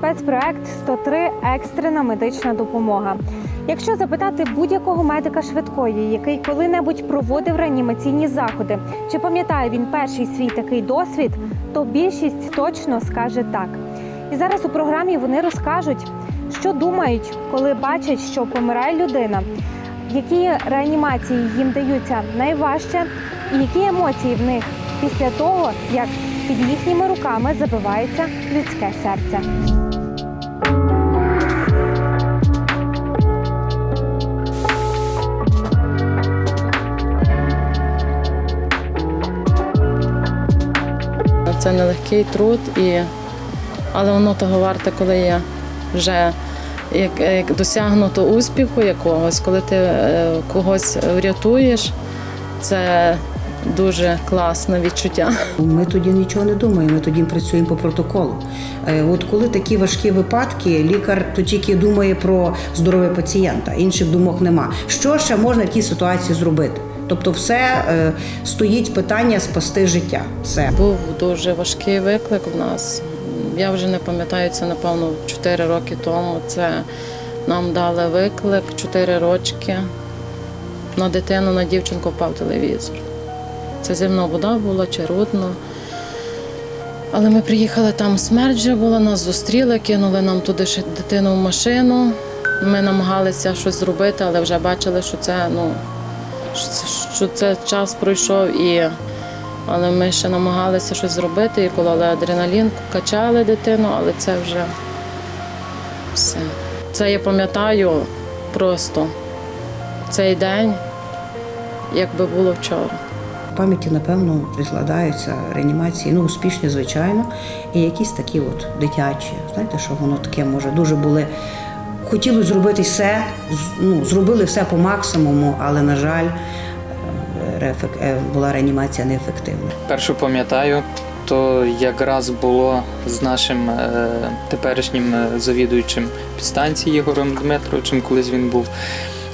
спецпроект 103 екстрена медична допомога. Якщо запитати будь-якого медика швидкої, який коли-небудь проводив реанімаційні заходи, чи пам'ятає він перший свій такий досвід, то більшість точно скаже так. І зараз у програмі вони розкажуть, що думають, коли бачать, що помирає людина, які реанімації їм даються найважче, і які емоції в них після того, як під їхніми руками забивається людське серце. Це нелегкий труд, і... але воно того варте, коли є вже як, як досягнуто успіху якогось, коли ти е, когось врятуєш, це дуже класне відчуття. Ми тоді нічого не думаємо, ми тоді працюємо по протоколу. Е, От коли такі важкі випадки, лікар то тільки думає про здоров'я пацієнта, інших думок нема. Що ще можна в тій ситуації зробити? Тобто, все е, стоїть питання спасти життя. Все. Був дуже важкий виклик у нас. Я вже не пам'ятаю, це напевно 4 роки тому. Це нам дали виклик 4 рочки. На дитину, на дівчинку впав телевізор. Це зимна вода була чи рудно. Але ми приїхали там, смерть вже була, нас зустріли, кинули нам туди ще дитину в машину. Ми намагалися щось зробити, але вже бачили, що це, ну, що це час пройшов і але ми ще намагалися щось зробити і кололи адреналін, качали дитину, але це вже все. Це я пам'ятаю просто цей день, якби було вчора. В пам'яті, напевно, відкладаються реанімації, ну успішні, звичайно, і якісь такі от дитячі. Знаєте, що воно таке може дуже були. Хотіли зробити все, ну, зробили все по максимуму, але, на жаль, е, е, була реанімація неефективна. Першу пам'ятаю, то якраз було з нашим е, теперішнім е, завідуючим підстанції Ігорем Дмитровичем, колись він був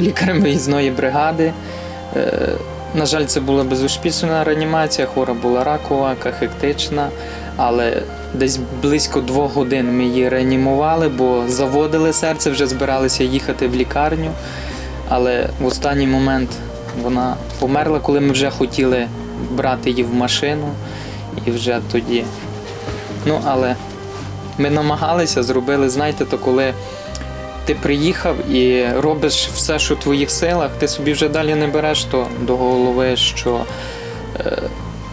лікарем виїзної бригади. Е, на жаль, це була безуспішна реанімація, хвора була ракова, кахектична, але десь близько двох годин ми її реанімували, бо заводили серце, вже збиралися їхати в лікарню. Але в останній момент вона померла, коли ми вже хотіли брати її в машину, і вже тоді. Ну, але ми намагалися, зробили, знаєте, то коли ти приїхав і робиш все, що в твоїх силах, ти собі вже далі не береш то до голови, що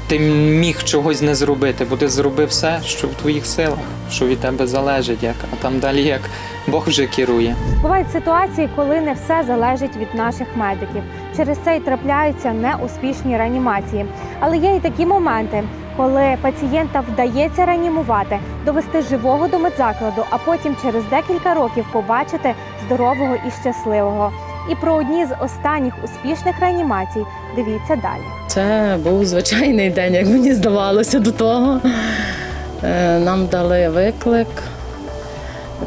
ти міг чогось не зробити, бо ти зробив все, що в твоїх силах, що від тебе залежить, як, а там далі як Бог вже керує. Бувають ситуації, коли не все залежить від наших медиків. Через це й трапляються неуспішні реанімації. Але є і такі моменти, коли пацієнта вдається реанімувати, довести живого до медзакладу, а потім через декілька років побачити здорового і щасливого. І про одні з останніх успішних реанімацій дивіться далі. Це був звичайний день, як мені здавалося до того. Е, Нам дали виклик.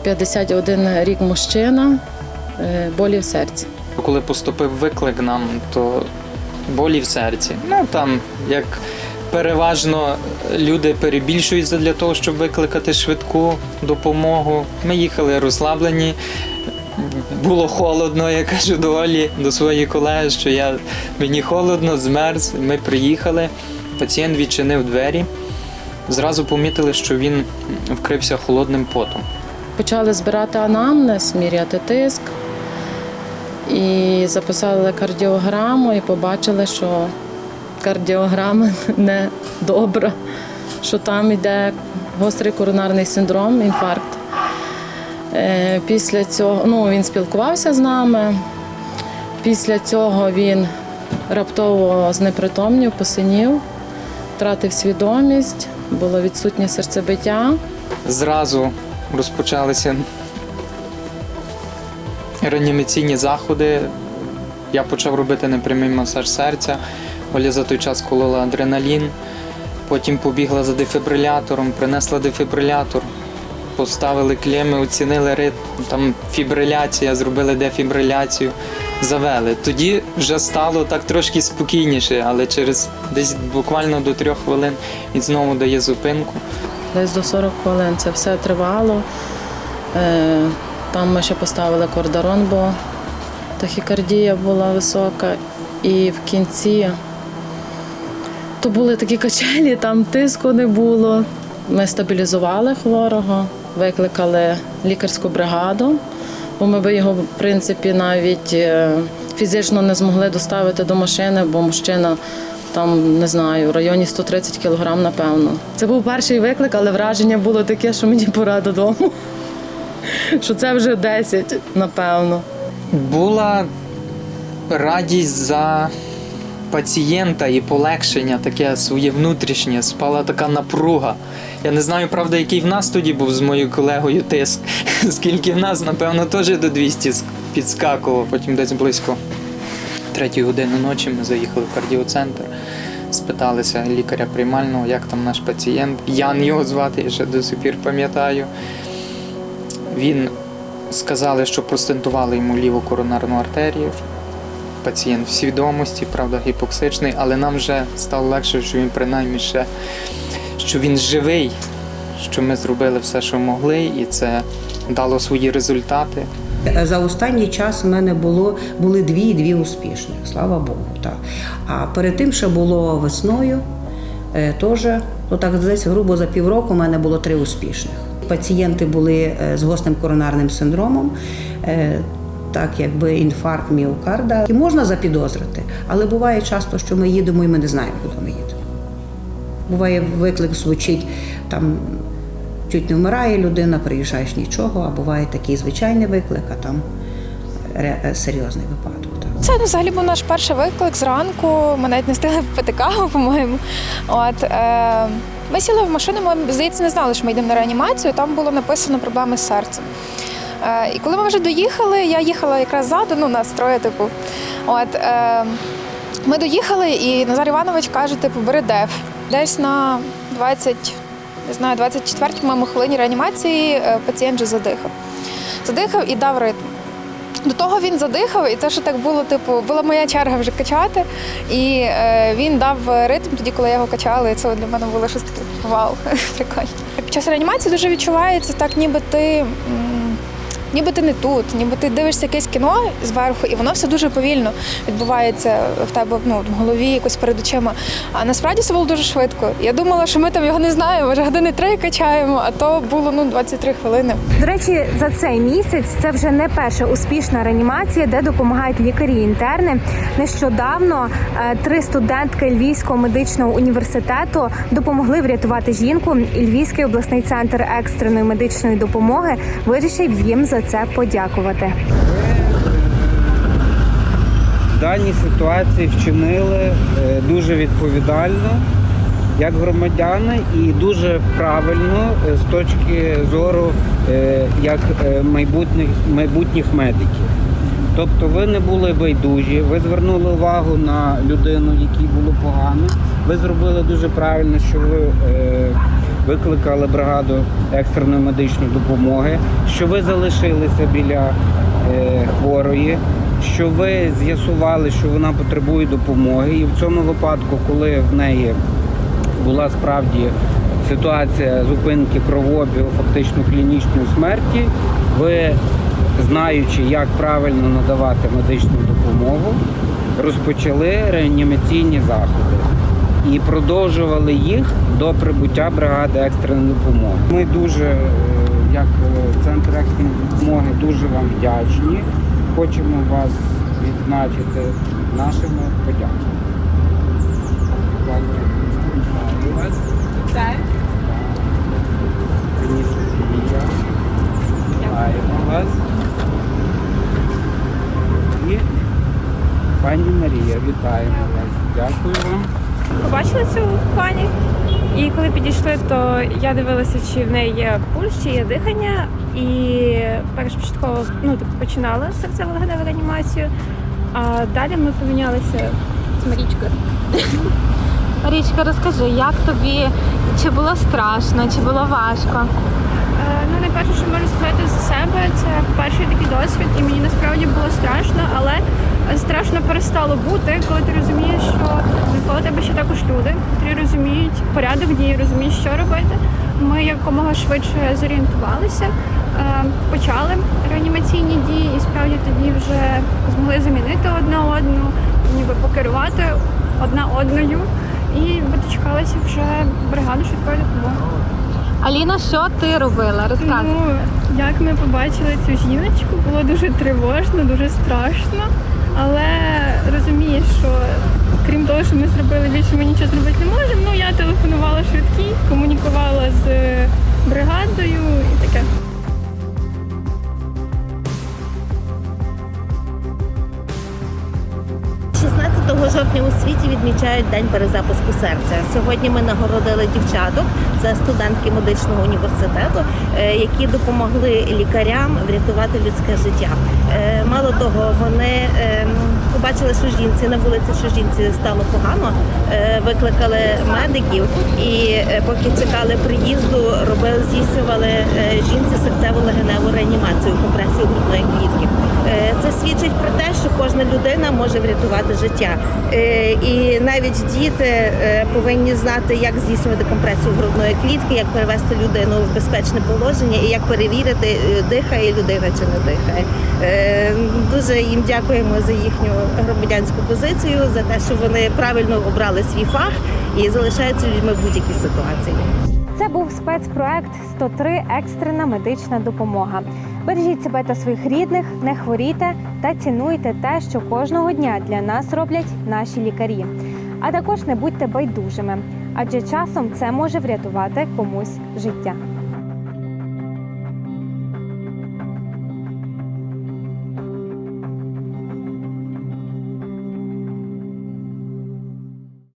51 рік мужчина, е, болі в серці. Коли поступив виклик нам, то болі в серці. Ну там як переважно люди перебільшують для того, щоб викликати швидку допомогу. Ми їхали розслаблені. Було холодно, я кажу до Олі, до своєї колеги, що я мені холодно, змерз. Ми приїхали. Пацієнт відчинив двері. Зразу помітили, що він вкрився холодним потом. Почали збирати анамнез, міряти тиск. І записали кардіограму і побачили, що кардіограма не добра, що там йде гострий коронарний синдром, інфаркт. Е, Після цього ну, він спілкувався з нами. Після цього він раптово знепритомнів, посинів, втратив свідомість, було відсутнє серцебиття. Зразу розпочалися реанімаційні заходи. Я почав робити непрямий масаж серця. Оля за той час колола адреналін. Потім побігла за дефібрилятором, принесла дефібрилятор, поставили клеми, оцінили ритм, там фібриляція, зробили дефібриляцію, завели. Тоді вже стало так трошки спокійніше, але через десь буквально до трьох хвилин він знову дає зупинку. Десь до 40 хвилин це все тривало. Е, Там ми ще поставили кордарон, бо тахікардія була висока. І в кінці то були такі качелі, там тиску не було. Ми стабілізували хворого, викликали лікарську бригаду, бо ми би його, в принципі, навіть е, фізично не змогли доставити до машини, бо мужчина там, не знаю, в районі 130 кілограм, напевно. Це був перший виклик, але враження було таке, що мені пора додому. Що це вже 10, напевно. Була радість за пацієнта і полегшення, таке своє внутрішнє, спала така напруга. Я не знаю, правда, який в нас тоді був з моєю колегою тиск, скільки в нас, напевно, теж до 200 ск- підскакував. Потім десь близько третьої години ночі ми заїхали в кардіоцентр, спиталися лікаря приймального, як там наш пацієнт. Ян його звати, я ще до сих пір пам'ятаю. Він сказали, що простентували йому ліву коронарну артерію. Пацієнт в свідомості, правда, гіпоксичний, але нам вже стало легше, що він принаймні ще що він живий, що ми зробили все, що могли, і це дало свої результати. За останній час в мене було були дві і дві успішних, слава Богу. Так. А перед тим, що було весною, е, теж, ну так десь грубо за півроку, в мене було три успішних. Пацієнти були е, з гострим коронарним синдромом. Е, Так, якби інфаркт міокарда. І можна запідозрити, але буває часто, що ми їдемо і ми не знаємо, куди ми їдемо. Буває, виклик звучить там чуть не вмирає людина, приїжджаєш нічого, а буває такий звичайний виклик, а там ре- серйозний випадок. Так. Це ну, взагалі був наш перший виклик зранку. Ми навіть не встигли пити каву, по-моєму. От, е, ми сіли в машину, ми, здається, не знали, що ми йдемо на реанімацію. Там було написано проблеми з серцем. Е, і коли ми вже доїхали, я їхала якраз ззаду, ну, нас троє, типу. От, е, ми доїхали, і Назар Іванович каже, типу, бери деф. Десь на 20, не знаю, 24 моєму хвилині реанімації е, пацієнт вже задихав. Задихав і дав ритм. До того він задихав, і те, що так було, типу, була моя черга вже качати, і е, він дав ритм тоді, коли я його качали. І це для мене було щось таке вау, прикольно. Під час реанімації дуже відчувається так, ніби ти. Ніби ти не тут, ніби ти дивишся якесь кіно зверху, і воно все дуже повільно відбувається в тебе ну, в голові, якось перед очима. А насправді це було дуже швидко. Я думала, що ми там його не знаємо, вже години три качаємо, а то було ну 23 хвилини. До речі, за цей місяць це вже не перша успішна реанімація, де допомагають лікарі-інтерни. Нещодавно е, три студентки Львівського медичного університету допомогли врятувати жінку. І Львівський обласний центр екстреної медичної допомоги вирішив їм за це подякувати. в даній ситуації вчинили е, дуже відповідально як громадяни і дуже правильно е, з точки зору е, як майбутніх, майбутніх медиків. Тобто ви не були байдужі, ви звернули увагу на людину, якій було погано. Ви зробили дуже правильно, що ви викликали бригаду екстреної медичної допомоги, що ви залишилися біля е, хворої, що ви з'ясували, що вона потребує допомоги. І в цьому випадку, коли в неї була справді ситуація зупинки кровообігу, фактично клінічної смерті, ви, знаючи, як правильно надавати медичну допомогу, розпочали реанімаційні заходи і продовжували їх до прибуття бригади екстреної допомоги. Ми дуже, е, як е, центр екстреної допомоги, дуже вам вдячні. Хочемо вас відзначити нашими подяками. Вітаємо вас. І пані Марія, вітаємо вас. Дякую вам. Побачили цю пані. І коли підійшли, то я дивилася, чи в неї є пульс, чи є дихання. І першопочатково ну, типу, починала серцево-легеневу реанімацію. А далі ми помінялися з Марічкою. Марічка, розкажи, як тобі чи було страшно, чи було важко? Е, Ну, найперше, що можу сказати за себе, це перший такий досвід, і мені насправді було страшно, але страшно перестало бути, коли ти розумієш, що навколо тебе ще також люди, які розуміють порядок дій, розуміють, що робити. Ми якомога швидше зорієнтувалися. е, почали реанімаційні дії і справді тоді вже змогли замінити одна одну, ніби покерувати одна одною. І дочекалася вже бригади швидкої допомоги. Аліна, що ти робила? Розказуй. Ну, як ми побачили цю жіночку, було дуже тривожно, дуже страшно. Але розумієш, що крім того, що ми зробили, більше ми нічого зробити не можемо. Ну я телефонувала швидкій, комунікувала з бригадою і таке. Жовтня у світі відмічають День перезапуску серця. Сьогодні ми нагородили дівчаток за студентки медичного університету, е, які допомогли лікарям врятувати людське життя. Е, Мало того, вони е, побачили, що жінці на вулиці, що жінці стало погано, викликали медиків і поки чекали приїзду, робили, здійснювали жінці серцево-легеневу реанімацію, компресію грудної клітки. Е, Це свідчить про те, що кожна людина може врятувати життя. Е, І навіть діти е, повинні знати, як здійснювати компресію грудної клітки, як перевести людину в безпечне положення і як перевірити, дихає людина чи не дихає. Дуже їм дякуємо за їхню громадянську позицію, за те, що вони правильно обрали свій фах і залишаються людьми в будь-якій ситуації. Спецпроект 103 екстрена медична допомога. Бережіть себе та своїх рідних, не хворійте та цінуйте те, що кожного дня для нас роблять наші лікарі. А також не будьте байдужими, адже часом це може врятувати комусь життя.